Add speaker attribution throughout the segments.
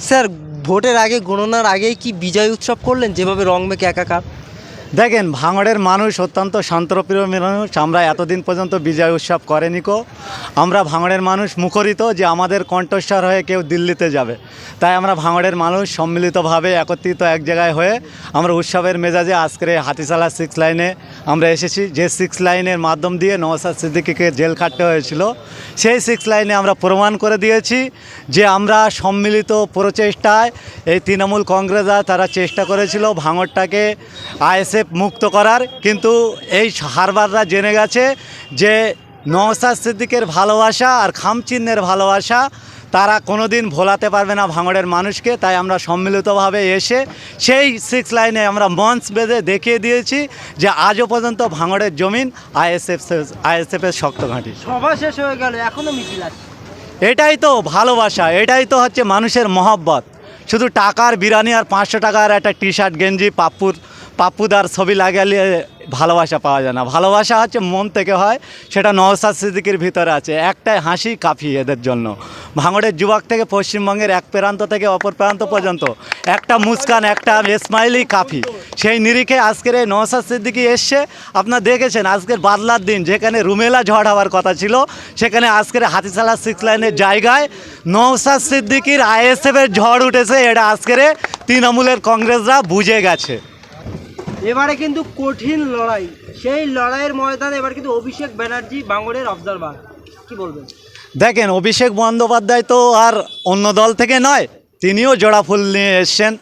Speaker 1: Sir, ভোটের আগে, গণনার আগেই কি বিজয় উৎসব করলেন যেভাবে রং মেখে একাকার?
Speaker 2: দেখেন, ভাঙড়ের মানুষ অত্যন্ত শান্তপ্রিয় মানুষ। আমরা এতদিন পর্যন্ত বিজয় উৎসব করেনি কো। আমরা ভাঙড়ের মানুষ মুখরিত যে আমাদের কণ্ঠস্বর হয়ে কেউ দিল্লিতে যাবে। তাই আমরা ভাঙড়ের মানুষ সম্মিলিতভাবে একত্রিত এক জায়গায় হয়ে আমরা উৎসবের মেজাজে আজকের হাতিশালা সিক্স লাইনে আমরা এসেছি, যে সিক্স লাইনের মাধ্যম দিয়ে নওসাদ সিদ্দিকিকে জেল খাটতে হয়েছিল, সেই সিক্স লাইনে আমরা প্রমাণ করে দিয়েছি যে আমরা সম্মিলিত প্রচেষ্টায় এই তৃণমূল কংগ্রেসরা তারা চেষ্টা করেছিল ভাঙরটাকে আইএসএফ মুক্ত করার, কিন্তু এই হারবাররা জেনে গেছে যে নওসাদ সিদ্দিকের ভালোবাসা আর খামচিহ্নের ভালোবাসা তারা কোনো দিন ভোলাতে পারবে না ভাঙড়ের মানুষকে তাই আমরা সম্মিলিতভাবে এসে সেই সিক্স লাইনে আমরা মঞ্চ বেঁধে দেখিয়ে দিয়েছি যে আজও পর্যন্ত ভাঙড়ের জমিন আইএসএফ আইএসএফের শক্ত ঘাঁটি।
Speaker 1: সভা শেষ হয়ে গেল এখনও মিছিল আছে।
Speaker 2: এটাই তো ভালোবাসা এটাই তো হচ্ছে মানুষের মহব্বত। শুধু টাকার বিরিয়ানি আর পাঁচশো টাকার একটা টি শার্ট গেঞ্জি পাপ্পুর পাপ্পুদার ছবি লাগালে ভালোবাসা পাওয়া যায় না। ভালোবাসা হচ্ছে মন থেকে হয়, সেটা নওসাদ সিদ্দিকির ভিতরে আছে। একটাই হাসি কাফি এদের জন্য। ভাঙড়ের যুবক থেকে পশ্চিমবঙ্গের এক প্রান্ত থেকে অপর প্রান্ত পর্যন্ত একটা মুস্কান, একটা স্মাইলি কাফি। সেই নিরিখে আজকের এই নওসাদ সিদ্দিকি এসছে। আপনার দেখেছেন আজকের বাদলার দিন, যেখানে রুমেলা ঝড় হওয়ার কথা ছিল, সেখানে আজকের হাতিশালা সিক্স লাইনের জায়গায় নওসাদ সিদ্দিকির আইএসএফের ঝড় উঠেছে। এটা আজকের তৃণমূলের কংগ্রেসরা বুঝে গেছে।
Speaker 1: এবারে কিন্তু কঠিন লড়াই। সেই লড়াইয়ের ময়দানে এবার কিন্তু অভিষেক ব্যানার্জি বাংলার অবজারভার কি বলবেন?
Speaker 2: দেখেন, অভিষেক বন্দ্যোপাধ্যায় তো আর অন্য দল থেকে নয়, তিনিও জোড়া ফুল নিয়ে এসছেন।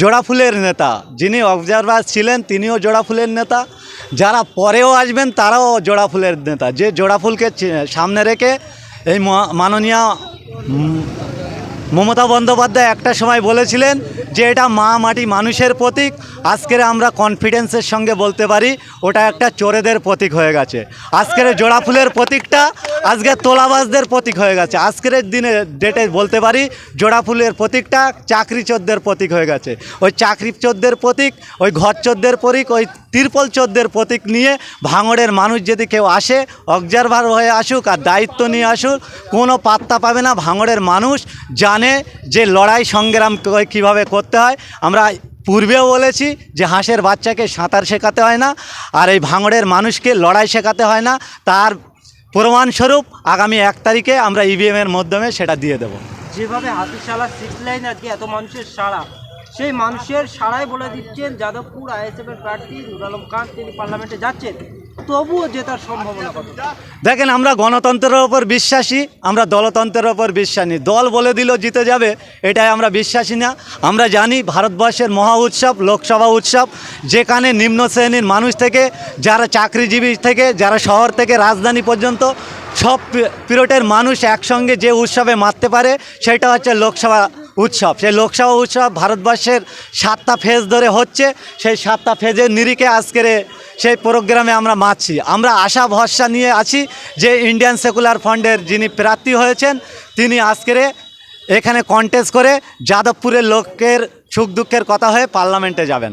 Speaker 2: জোড়া ফুলের নেতা। যিনি অবজারভার ছিলেন, তিনিও জোড়া ফুলের নেতা। যারা পরেও আসবেন, তারাও জোড়া ফুলের নেতা। যে জোড়া ফুলকে সামনে রেখে এই মাননীয় মমতা বন্দ্যোপাধ্যায় একটা সময় বলেছিলেন যে এটা মা মাটি মানুষের প্রতীক, আজকের আমরা কনফিডেন্সের সঙ্গে বলতে পারি, ওটা একটা চোরেদের প্রতীক হয়ে গেছে। আজকের জোড়া ফুলের প্রতীকটা আজকে তোলাবাজদের প্রতীক হয়ে গেছে। আজকের দিনে ডেটে বলতে পারি, জোড়া ফুলের প্রতীকটা চাকরি চোদ্দের প্রতীক হয়ে গেছে। ওই চাকরি চোদ্দের প্রতীক, ওই ঘর চোদ্দের প্রতীক, ওই তিরপল চোদ্দের প্রতীক নিয়ে ভাঙড়ের মানুষ যদি কেউ আসে অবজারভার হয়ে আসুক আর দায়িত্ব নিয়ে আসুক, কোনো পাত্তা পাবে না। ভাঙড়ের মানুষ জানে যে লড়াই সংগ্রাম কীভাবে করতে হয়। আমরা পূর্বেও বলেছি যে হাঁসের বাচ্চাকে সাঁতার শেখাতে হয় না, আর এই ভাঙড়ের মানুষকে লড়াই শেখাতে হয় না। তার প্রমাণস্বরূপ আগামী এক তারিখে আমরা ইভিএমের মাধ্যমে সেটা দিয়ে দেব।
Speaker 1: যেভাবে হাতিশালা সিক্স লাইন আজকে এত মানুষের সাড়া, সেই মানুষের সাড়াই বলে দিচ্ছেন যাদবপুর আইএসএফ এর প্রার্থী নুর আলম খান। তিনি পার্লামেন্টে যাচ্ছেন।
Speaker 2: দেখেন, আমরা গণতন্ত্রের ওপর বিশ্বাসী, আমরা দলতন্ত্রের ওপর বিশ্বাসী। দল বলে দিল জিতে যাবে, এটাই আমরা বিশ্বাসী না। আমরা জানি ভারতবর্ষের মহা উৎসব, লোকসভা উৎসব, যেখানে নিম্ন শ্রেণির মানুষ থেকে, যারা চাকরিজীবী থেকে, যারা শহর থেকে রাজধানী পর্যন্ত, সব পিরিয়ডের মানুষ একসঙ্গে যে উৎসবে মারতে পারে, সেটা হচ্ছে লোকসভা উৎসব। সেই লোকসভা উৎসব ভারতবর্ষের সাতটা ফেজ ধরে হচ্ছে। সেই সাতটা ফেজের নিরিখে আজকের সেই প্রোগ্রামে আমরা মাছি। আমরা আশা ভরসা নিয়ে আছি যে ইন্ডিয়ান সেকুলার ফান্ডের যিনি প্রার্থী হয়েছেন, তিনি আজকের এখানে কন্টেস্ট করে যাদবপুরের লোকের সুখ দুঃখের কথা হয়ে পার্লামেন্টে যাবেন।